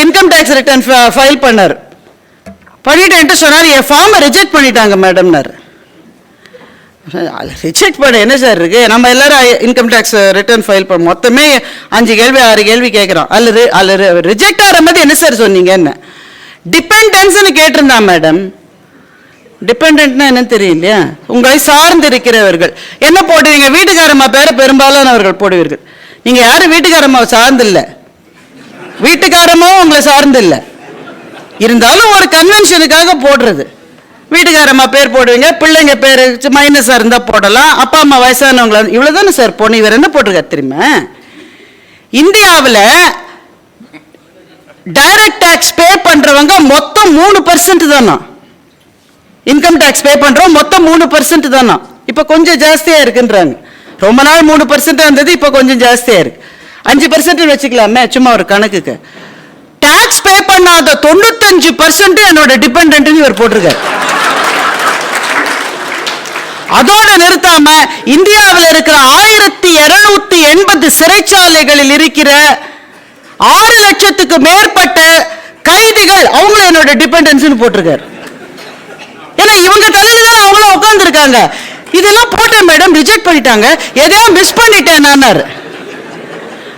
Income tax return file பண்ணார். பண்ணிட்டேன்ட்டு சொன்னார் என் ஃபார்மை ரிஜெக்ட் பண்ணிட்டாங்க மேடம்னார் ரிஜெக்ட் பண்ண என்ன சார் இருக்கு? நம்ம எல்லாரும் இன்கம் டேக்ஸ் ரிட்டர்ன் ஃபைல் பண்ண மொத்தமே அஞ்சு கேள்வி ஆறு கேள்வி கேட்குறோம் அல்லது அல்லது ரிஜெக்ட் ஆகிற மாதிரி என்ன சார் சொன்னீங்க என்ன? டிபெண்டன்ஸ்னு கேட்டிருந்தான் மேடம் டிபெண்ட்னா என்னன்னு தெரியலையா? உங்களை சார்ந்து இருக்கிறவர்கள் என்ன போடுவீங்க வீட்டுக்காரம்மா பேரை பெரும்பாலானவர்கள் போடுவீர்கள். நீங்கள் யாரும் வீட்டுக்காரம்மா சார்ந்து வீட்டுக்காரமும் உங்களை சார்ந்து இல்லை. இருந்தாலும் ஒரு கன்வென்ஷனுக்காக போடுறது. வீட்டுக்காரம்மா பேர் போடுவீங்க பிள்ளைங்க பேர் மைனஸாக இருந்தால் போடலாம். அப்பா அம்மா வயசானவங்கள இவ்வளோ தானே சார் போன இவர் என்ன போட்டிருக்காரு திரும்ப இந்தியாவில் டைரக்ட் டேக்ஸ் பே பண்ணுறவங்க மொத்தம் மூணு பர்சன்ட் தானா? இன்கம் டேக்ஸ் பே பண்ணுறோம் மொத்தம் மூணு பர்சன்ட் தானா? இப்போ கொஞ்சம் ஜாஸ்தியாக இருக்குன்றாங்க. ரொம்ப நாள் மூணு பர்சன்ட் இருந்தது இப்போ கொஞ்சம் ஜாஸ்தியாக இருக்குது அஞ்சு பர்சன்ட் வச்சுக்கலாமே சும்மா ஒரு கணக்குக்கு. டாக்ஸ் பே பண்ணாத தொண்ணூத்தஞ்சு பர்சன்ட் என்னோட டிபெண்ட்னு இவர் போட்டிருக்காரு. அதோடு நிறுத்தாம இந்தியாவில் இருக்கிற ஆயிரத்தி இருநூத்தி எண்பது சிறைச்சாலைகளில் இருக்கிற ஆறு லட்சத்துக்கு மேற்பட்ட கைதிகள் அவங்களும் என்னோட டிபெண்டன்ஸ்னு போட்டிருக்காரு. ஏன்னா இவங்க தலையில தான் அவங்களும் உட்காந்துருக்காங்க இதெல்லாம் போட்டேன் மேடம் ரிஜெக்ட் பண்ணிட்டாங்க. எதையோ மிஸ் பண்ணிட்டேன் நான்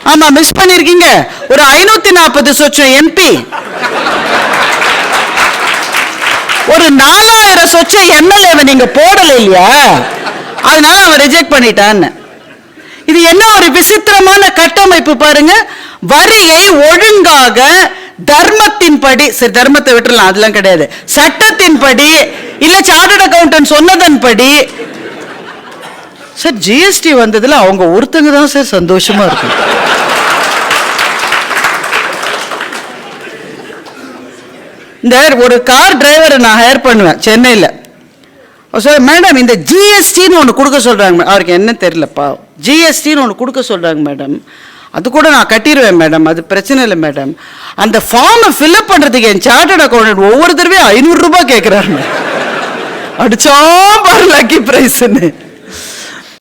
ஆமா மிஸ் பண்ணிருக்கீங்க. ஒரு ஐநூத்தி நாற்பது சொச்சம் எம்பி ஒரு நாலாயிரம் சொச்சம் எம்எல்ஏவை நீங்க போடல இல்லையா? அதனால அவன் ரிஜெக்ட் பண்ணிட்டான்னு. இது என்ன ஒரு விசித்திரமான கட்டமைப்பு பாருங்க. வரியை ஒழுங்காக தர்மத்தின்படி சரி தர்மத்தை விட்டுறலாம் அதெல்லாம் கிடையாது. சட்டத்தின்படி இல்ல சார்ட்டர்ட் அக்கௌண்டன்ட் சொன்னதன்படி சார் ஜிஎஸ்டி வந்ததில் அவங்க ஒருத்தங்க தான் சார் சந்தோஷமா இருக்கும். இந்த ஒரு கார் டிரைவரை நான் ஹையர் பண்ணுவேன் சென்னையில். சார் மேடம் இந்த ஜிஎஸ்டின்னு ஒன்று கொடுக்க சொல்கிறாங்க அவருக்கு என்ன தெரியலப்பா. ஜிஎஸ்டின்னு ஒன்று கொடுக்க சொல்கிறாங்க மேடம் அது கூட நான் கட்டிடுவேன் மேடம் அது பிரச்சனை இல்லை மேடம் அந்த ஃபார்மை ஃபில்அப் பண்ணுறதுக்கு என் சார்ட்டர்ட் அக்கௌண்டன்ட் ஒவ்வொரு தடவையும் ஐநூறுரூபா கேட்குறாங்க அடிச்சா பாரு லக்கி ப்ரைஸ்ன்னு